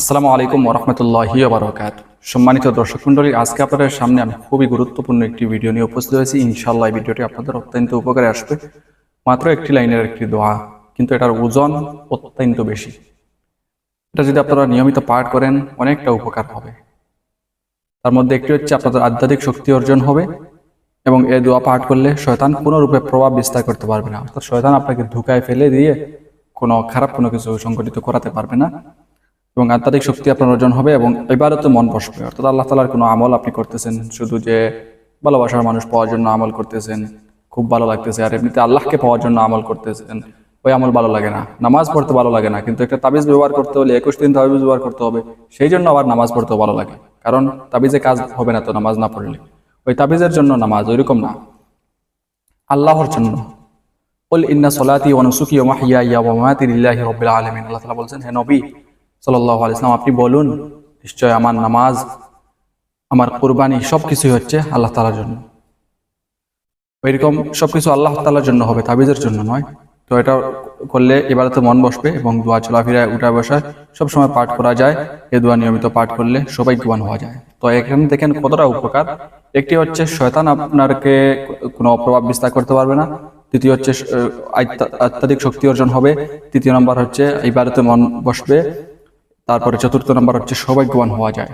আসসালামু আলাইকুম ওরহমতুল্লাহি বারকাত সম্মানিত দর্শক মণ্ডলী, আজকে আপনাদের সামনে আমি খুবই গুরুত্বপূর্ণ একটি ভিডিও নিয়ে উপস্থিত হয়েছি। ইনশাল্লাহ এই ভিডিওটি আপনাদের অত্যন্ত উপকারে আসবে। মাত্র একটি লাইনের একটি দোয়া, কিন্তু এটার ওজন অত্যন্ত বেশি। এটা যদি আপনারা নিয়মিত পাঠ করেন, অনেকটা উপকার হবে। তার মধ্যে একটি হচ্ছে আপনাদের আধ্যাত্মিক শক্তি অর্জন হবে এবং এ দোয়া পাঠ করলে শয়তান কোনো রূপে প্রভাব বিস্তার করতে পারবে না। অর্থাৎ শয়তান আপনাকে ধুকায় ফেলে দিয়ে কোনো খারাপ কোনো কিছু সংগঠিত করাতে পারবে না। এবং আধ্যাত্মিক শক্তি আপনার অর্জন হবে এবং এবারতে মন বসবে। অর্থাৎ আল্লাহ তালার কোনো আমল আপনি করতেছেন, শুধু যে ভালোবাসার মানুষ পাওয়ার জন্য আমল করতেছেন, খুব ভালো লাগতেছে, আর এমনিতে আল্লাহকে পাওয়ার জন্য আমল করতেছেন, ওই আমল ভালো লাগে না। নামাজ পড়তে ভালো লাগে না, কিন্তু একটা তাবিজ ব্যবহার করতে হলে একুশ দিন তাবিজ ব্যবহার করতে হবে, সেই জন্য আবার নামাজ পড়তেও ভালো লাগে। কারণ তাবিজে কাজ হবে না তো নামাজ না পড়লে। ওই তাবিজের জন্য নামাজ ওইরকম না। আল্লাহর জন্য। বল ইন্না সলাতি ওয়ানুসুকি ওয়া মাহইয়ায়া ওয়া মামাতি লিল্লাহি রাব্বিল আলামিন। আল্লাহ তাআলা বলছেন, হে নবী সাল্লাম, আপনি বলুন, নিশ্চয় আমার নামাজ, আমার কুরবানি সবকিছুই হচ্ছে আল্লাহ তালার জন্য। ওইরকম সবকিছু আল্লাহ তালার জন্য হবে, তাবিজের জন্য নয়। তো এটা করলে এবারে মন বসবে এবং দোয়া চলাফেরায় উঠা বসায় সবসময় পাঠ করা যায়। এ দোয়া নিয়মিত পাঠ করলে সবাই গুয়ান হওয়া যায়। তো এখানে দেখেন কতটা উপকার। একটি হচ্ছে শয়তান আপনারকে কোনো প্রভাব বিস্তার করতে পারবে না। দ্বিতীয় হচ্ছে আত্মাধিক শক্তি অর্জন হবে। তৃতীয় নম্বর হচ্ছে এই বাড়িতে মন বসবে। তারপরে চতুর্থ নম্বর হচ্ছে সৌভাগ্যবান হওয়া যায়।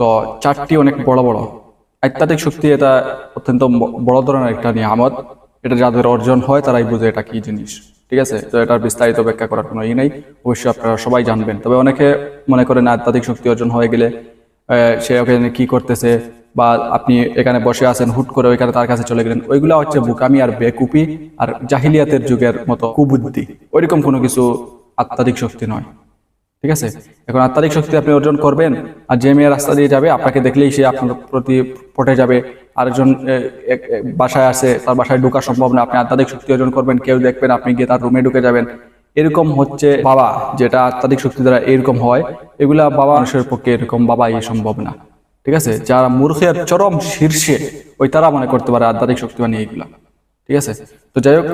তো চারটি অনেক বড় বড়। আত্মাধিক শক্তি এটা অত্যন্ত বড় ধরনের একটা নিয়ামত। এটা যাদের অর্জন হয় তারাই বুঝে এটা কি জিনিস। ঠিক আছে? তো এটার বিস্তারিত ব্যাখ্যা করার কোনো ই নেই। অবশ্যই আপনারা সবাই জানবেন। তবে অনেকে মনে করেন আত্মাধিক শক্তি অর্জন হয়ে গেলে সে ওখানে কি করতেছে বা আপনি এখানে বসে আছেন, হুট করে ওইখানে তার কাছে চলে গেলেন। ওইগুলা হচ্ছে বুকামি আর বেকুপি আর জাহিলিয়াতের যুগের মতো কুবুদ্ধি। ওইরকম কোনো কিছু আত্মাধিক শক্তি নয়। ঠিক আছে? এখন আত্মাধিক শক্তি আপনি অর্জন করবেন আর যে মেয়ে রাস্তা দিয়ে যাবে আপনাকে দেখলেই সে আপনার প্রতি পটে যাবে। আরেকজন এ, বাসায় আছে তার বাসায় ঢোকা সম্ভব না। আপনি আত্মাধিক শক্তি অর্জন করবেন কেউ দেখবেন আপনি গিয়ে তার রুমে ঢুকে যাবেন। এরকম হচ্ছে বাবা যেটা আত্মাধিক শক্তি দ্বারা এরকম হয়। এগুলা বাবা মানুষের পক্ষে এরকম বাবা এই সম্ভব না। ঠিক আছে? যারা মূর্খের চরম শীর্ষে ওই তারা মনে করতে পারে আধ্যাত্মিক শক্তি মানে এইগুলা। ঠিক আছে? তো যাই হোক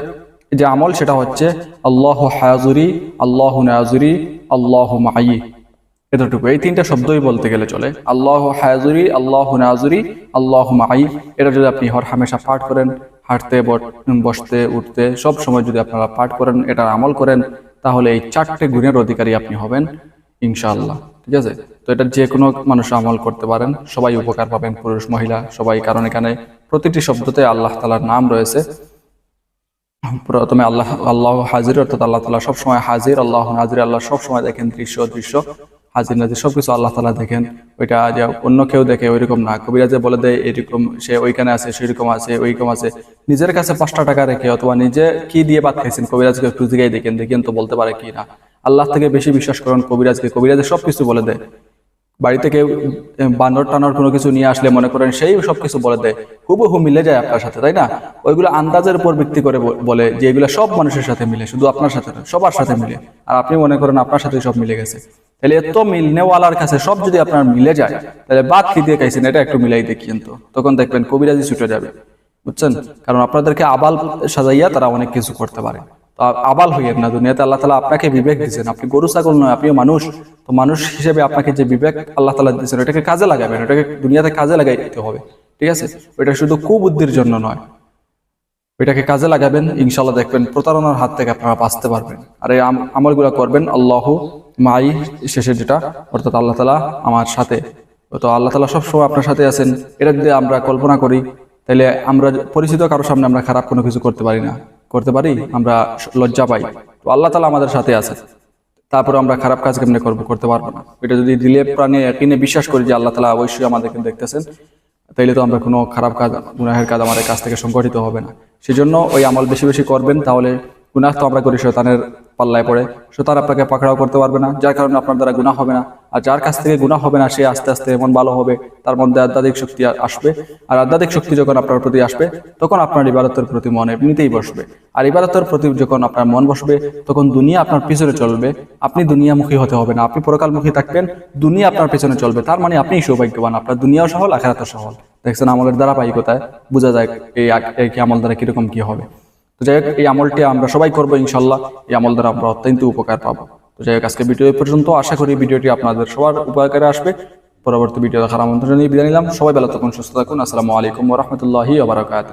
যে আমল সেটা হচ্ছে আল্লাহ হাজুরি আল্লাহ নাজুরি আল্লাহ মাই এতটুকু। এই তিনটা শব্দই বলতে গেলে চলে, আল্লাহ হাজুরি, আল্লাহ নাজুরি, আল্লাহ মাই এটা যদি আপনি হর হামেশা পাঠ করেন, হাঁটতে বসতে, উঠতে, সব সময় যদি আপনারা পাঠ করেন, এটার আমল করেন, তাহলে এই চারটে গুণের অধিকারী আপনি হবেন, ইনশাআল্লাহ। ঠিক আছে? তো এটা যে কোনো মানুষ আমল করতে পারেন, সবাই উপকার পাবেন, পুরুষ, মহিলা, সবাই, কারণ এখানে প্রতিটি শব্দতে আল্লাহ তালার নাম রয়েছে। প্রথমে আল্লাহ আল্লাহ হাজির, অর্থাৎ আল্লাহ তালা সবসময় হাজির, আল্লাহ হাজির, আল্লাহ সবসময় দেখেন দৃশ্য দৃশ্য, হাজির নাজির সবকিছু আল্লাহ তালা দেখেন। ওইটা যে অন্য কেউ দেখে ওইরকম না। কবিরা যে বলে দেয়, এরকম সে ওইখানে আছে, সেরকম আছে, ওইরকম আছে। নিজের কাছে পাঁচটা টাকা রেখে অথবা নিজে কি দিয়ে ভাত খাইছেন, কবিরাজকে একটু দিকেই দেখেন দেখেন তো বলতে পারে কি না। আল্লাহ থেকে বেশি বিশ্বাস করেন কবিরাজকে। কবিরাজে সবকিছু বলে দেয়। বাড়ি থেকে বানর টানর কোনো কিছু নিয়ে আসলে মনে করেন সেই সব কিছু বলে দেয়। হুবহু মিলে যায় আপনার সাথে তাই না? ওইগুলো আন্দাজের উপর ভিত্তি করে বলে যে এগুলো সব মানুষের সাথে মিলে শুধু আপনার সাথে না, সবার সাথে মিলে। আর আপনি মনে করেন আপনার সাথে সব মিলে গেছে। তাহলে এত মিল মিলনেওয়ালার কাছে সব যদি আপনার মিলে যায় তাহলে বাদ কি দিয়ে খাইছেন? এটা একটু মিলাই দেখিয়েন তো। তখন দেখবেন কবিরাজি ছুটে যাবে। বুঝছেন? কারণ আপনাদেরকে আবাল সাজাইয়া তারা অনেক কিছু করতে পারে। আবাল হইয়েন না, দুনিয়াতে আল্লাহ তালা আপনাকে বিবেক দিয়েছেন। আপনি গরু, ছাগল নয়, আপনিও মানুষ। তো মানুষ হিসেবে আপনাকে যে বিবেক আল্লাহ তালা দিয়েছেন, ওটাকে কাজে লাগাবেন, ওটাকে দুনিয়াতে কাজে লাগাইতে হবে। ঠিক আছে? ওইটা শুধু কুবুদ্ধির জন্য নয়। ওইটাকে কাজে লাগাবেন ইনশাল্লাহ দেখবেন প্রতারণার হাত থেকে আপনারা বাঁচতে পারবেন। আর এই আম- আমলগুলো করবেন, আল্লাহ মাই শেষে যেটা, অর্থাৎ আল্লাহ তালা আমার সাথে। তো আল্লাহ তালা সবসময় আপনার সাথে আছেন। এটা যদি আমরা কল্পনা করি, তাহলে আমরা পরিচিত কারোর সামনে আমরা খারাপ কোনো কিছু করতে পারি না। করতে পারি, আমরা লজ্জা পাই। তো আল্লাহ তালা আমাদের সাথে আছে। তারপরে আমরা খারাপ কাজ কেমনে করব, করতে পারব না। এটা যদি দিলে প্রাণে একদিনে বিশ্বাস করি যে আল্লাহ তালা অবশ্যই আমাদেরকে দেখতেছেন, তাইলে তো আমরা কোনো খারাপ কাজ, গুনাহের কাজ আমাদের কাছ থেকে সংগঠিত হবে না। সেজন্য ওই আমল বেশি বেশি করবেন, তাহলে গুনাহ তো আমরা করি, শয়তানের পাল্লায় পড়ে। শয়তান আপনাকে পাকড়াও করতে পারবে না, যার কারণে আপনার দ্বারা গুনাহ হবে না। আর যার কাছ থেকে গুনাহ হবে না, সে আস্তে আস্তে এমন ভালো হবে, তার মধ্যে আধ্যাত্মিক শক্তি আসবে। আর আধ্যাত্মিক শক্তি যখন আপনার প্রতি আসবে, তখন আপনার ইবাদতের প্রতি মন এমনিতেই বসবে। আর ইবাদতের প্রতি যখন আপনার মন বসবে, তখন দুনিয়া আপনার পিছনে চলবে। আপনি দুনিয়ামুখী হতে হবে না, আপনি পরকালমুখী থাকবেন, দুনিয়া আপনার পিছনে চলবে। তার মানে আপনিই সৌভাগ্যবান, আপনার দুনিয়াও সহল আখেরাত সহল দেখছেন আমলের দ্বারা ধারাবাহিকতায় বোঝা যায় এই আমল দ্বারা কীরকম কি হবে। তো যাই হোক, এই আমলটি আমরা সবাই করব ইনশাল্লাহ, এই আমল দ্বারা আমরা অত্যন্ত উপকার পাবো। তো যাই হোক আজকে ভিডিও পর্যন্ত। আশা করি ভিডিওটি আপনাদের সবার উপকারে আসবে। পরবর্তী ভিডিও দেখার আমন্ত্রণ নিয়ে বিদায় নিলাম। সবাই ভালো থাকুন, সুস্থ থাকুন। আসসালামু আলাইকুম রহমতুল্লাহি আবরাকাত